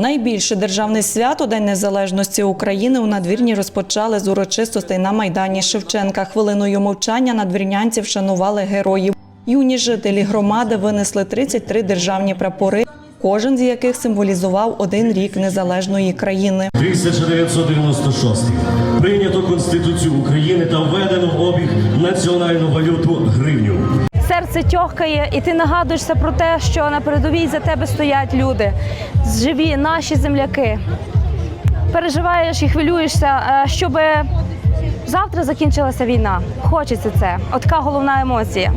Найбільше державне свято День Незалежності України у надвірні розпочали з урочистостей на майдані Шевченка. Хвилиною мовчання надвірнянці вшанували героїв. Юні жителі громади винесли 33 державні прапори, кожен з яких символізував один рік незалежної країни. 1996. Прийнято Конституцію України та введено в обіг національну валюту гривню. Серце тьохкає, і ти нагадуєшся про те, що на передовій за тебе стоять люди, живі наші земляки. Переживаєш і хвилюєшся, щоб завтра закінчилася війна. Хочеться це. От така головна емоція.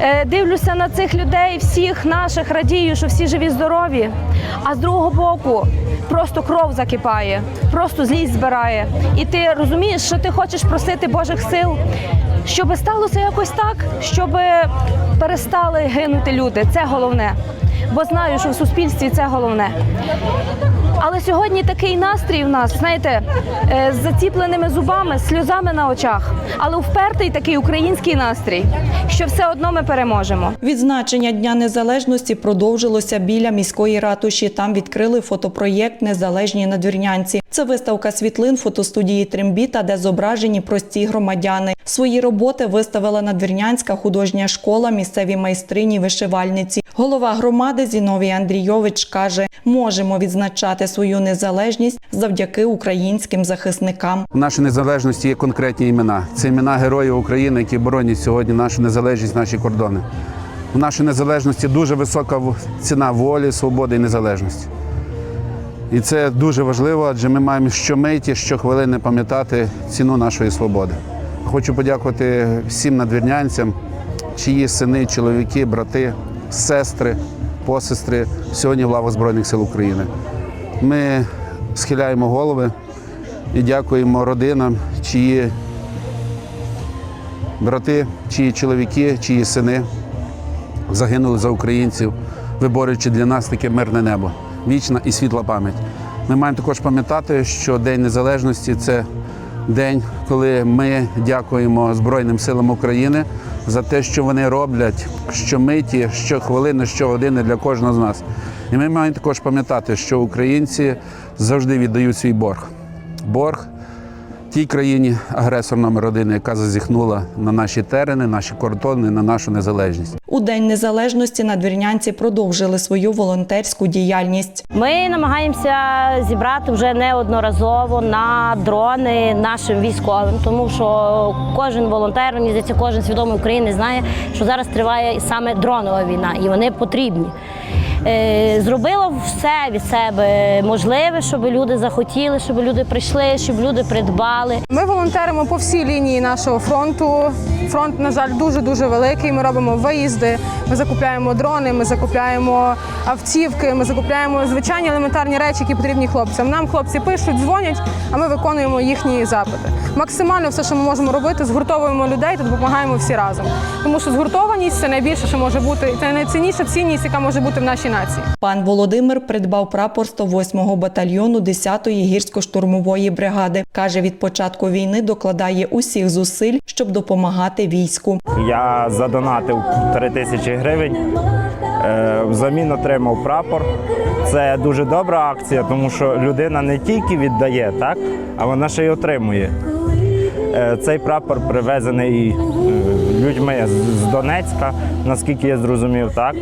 Е, Дивлюся на цих людей, всіх наших, радію, що всі живі, здорові. А з другого боку просто кров закипає, просто злість збирає. І ти розумієш, що ти хочеш просити Божих сил, щоб сталося якось так, щоб перестали гинути люди. Це головне. Бо знаю, що в суспільстві це головне. Але сьогодні такий настрій у нас, знаєте, е, з заціпленими зубами, сльозами на очах, але впертий такий український настрій, що все одно ми переможемо. Відзначення Дня Незалежності продовжилося біля міської ратуші. Там відкрили фотопроєкт Незалежні надвірнянці. Це виставка світлин фотостудії Трембіта, де зображені прості громадяни. Свої роботи виставила надвірнянська художня школа, місцеві майстрині, вишивальниці. Голова громади Зіновій Андрійович каже: можемо відзначати свою незалежність завдяки українським захисникам. У нашій незалежності є конкретні імена. Це імена героїв України, які боронять сьогодні нашу незалежність, наші кордони. У нашій незалежності дуже висока ціна волі, свободи і незалежності. І це дуже важливо, адже ми маємо щомиті, щохвилини пам'ятати ціну нашої свободи. Хочу подякувати всім надвірнянцям, чиї сини, чоловіки, брати, сестри, посестри сьогодні в лавах Збройних сил України. Ми схиляємо голови і дякуємо родинам, чиї брати, чиї чоловіки, чиї сини загинули за українців, виборюючи для нас таке мирне небо, вічна і світла пам'ять. Ми маємо також пам'ятати, що День Незалежності це день, коли ми дякуємо Збройним силам України за те, що вони роблять щомиті, щохвилини, щогодини для кожного з нас. І ми маємо також пам'ятати, що українці завжди віддають свій борг. Борг тій країні агресор номер один, яка зазіхнула на наші терени, наші кордони, на нашу незалежність. У День Незалежності надвірнянці продовжили свою волонтерську діяльність. Ми намагаємося зібрати вже неодноразово на дрони нашим військовим, тому що кожен волонтер, мені здається, кожен свідомий українець знає, що зараз триває саме дронова війна, і вони потрібні. Е, Зробила все від себе можливе, щоб люди захотіли, щоб люди прийшли, щоб люди придбали. Ми волонтеримо по всій лінії нашого фронту. Фронт, на жаль, дуже дуже великий. Ми робимо виїзди, ми закупляємо дрони, ми закупляємо автівки, ми закупляємо звичайні елементарні речі, які потрібні хлопцям. Нам хлопці пишуть, дзвонять, а ми виконуємо їхні запити. Максимально все, що ми можемо робити, згуртовуємо людей та допомагаємо всі разом. Тому що згуртованість це найбільше, що може бути, це найцінніша цінність, яка може бути в нашій нації. Пан Володимир придбав прапор 108-го батальйону 10-ї гірсько-штурмової бригади. Каже, від початку війни докладає усіх зусиль, щоб допомагати війську. Я задонатив 3 тисячі гривень. е, Взамін отримав прапор. Це дуже добра акція, тому що людина не тільки віддає, так, а вона ще й отримує. Е, Цей прапор привезений е, людьми з- Донецька, наскільки я зрозумів, так.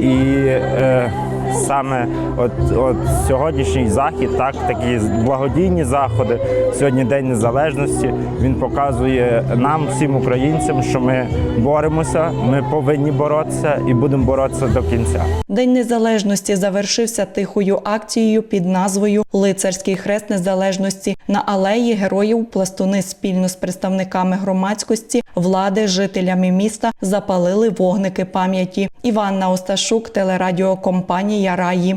І е, саме от, от сьогоднішній захід, так, такі благодійні заходи, сьогодні День Незалежності, він показує нам, всім українцям, що ми боремося, ми повинні боротися і будемо боротися до кінця. День незалежності завершився тихою акцією під назвою Лицарський хрест незалежності на алеї героїв. Пластуни спільно з представниками громадськості, влади, жителями міста запалили вогники пам'яті. Іванна Осташук, телерадіокомпанія Раї.